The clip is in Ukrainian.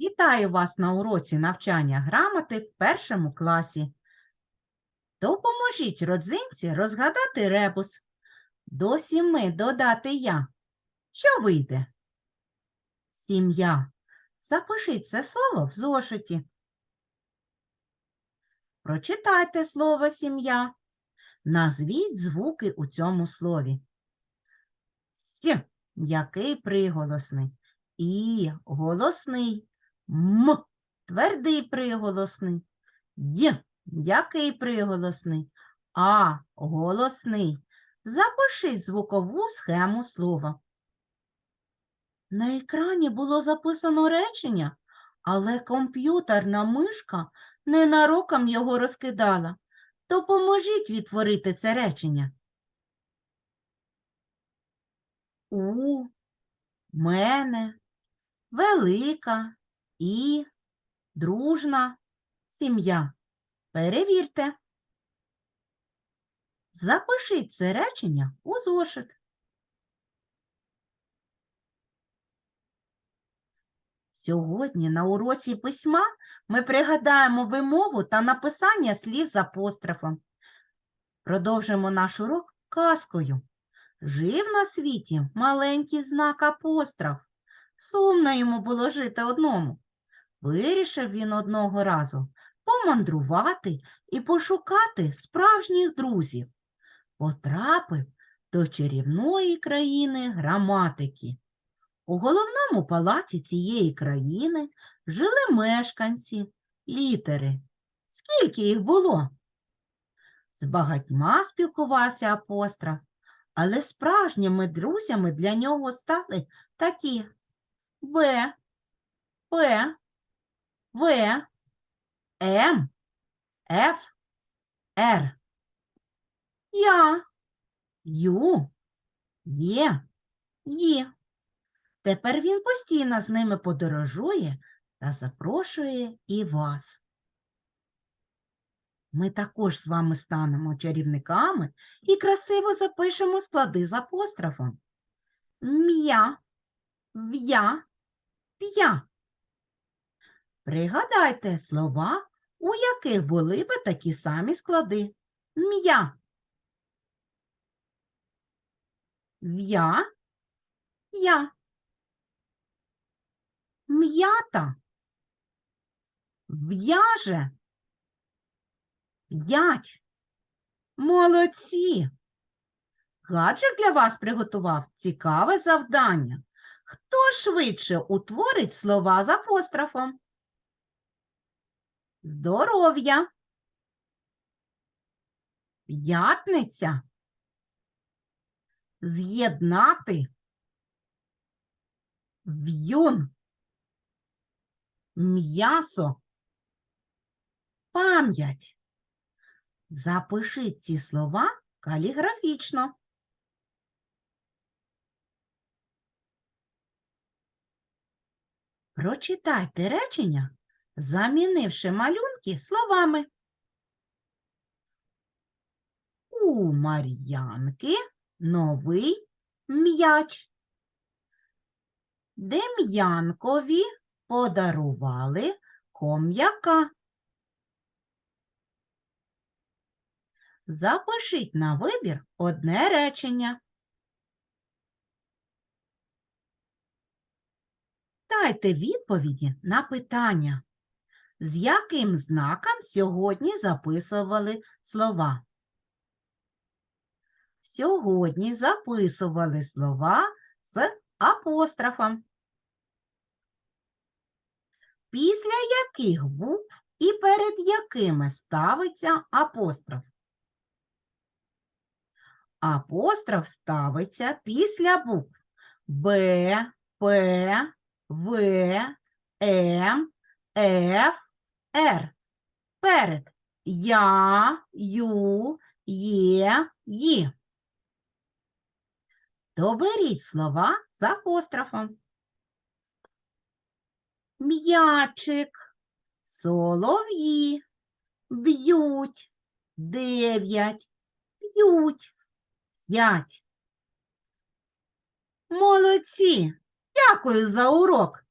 Вітаю вас на уроці навчання грамоти в першому класі. Допоможіть родзинці розгадати ребус. До сіми додати я. Що вийде? Сім'я. Запишіть це слово в зошиті. Прочитайте слово сім'я. Назвіть звуки у цьому слові. С. Який приголосний. І голосний. М. Твердий приголосний. Й. Який приголосний. А. Голосний. Запишіть звукову схему слова. На екрані було записано речення, але комп'ютерна мишка ненароком його розкидала. Допоможіть відтворити це речення. У мене велика і дружна сім'я. Перевірте. Запишіть це речення у зошит. Сьогодні на уроці письма ми пригадаємо вимову та написання слів з апострофом. Продовжимо наш урок казкою. Жив на світі маленький знак апостроф. Сумно йому було жити одному. Вирішив він одного разу помандрувати і пошукати справжніх друзів. Потрапив до чарівної країни граматики. У головному палаці цієї країни жили мешканці, літери. Скільки їх було? З багатьма спілкувався апостроф, але справжніми друзями для нього стали такі Б, П, В, М, Ф, Р. Я, Ю, Є, Ї. Тепер він постійно з ними подорожує та запрошує і вас. Ми також з вами станемо чарівниками і красиво запишемо склади з апострофом. М'я, в'я, п'я. Пригадайте слова, у яких були би такі самі склади. М'я. В'я, я. М'ята. В'яже. П'ять. Молодці. Гаджик для вас приготував цікаве завдання. Хто швидше утворить слова з апострофом? Здоров'я. П'ятниця. З'єднати. В'юн. М'ясо. Пам'ять. Запишіть ці слова каліграфічно. Прочитайте речення, замінивши малюнки словами. У Мар'янки новий м'яч. Дем'янкові подарували ком'яка. Запишіть на вибір одне речення. Дайте відповіді на питання. З яким знаком сьогодні записували слова? Сьогодні записували слова з апострофом. Після яких букв і перед якими ставиться апостроф? Апостроф ставиться після букв Б, П, В, М, Ф, Р. Перед Я, Ю, Є, Ї. Доберіть слова з апострофом. М'ячик, солов'ї, б'ють, дев'ять, п'ють, п'ять. Молодці! Дякую за урок!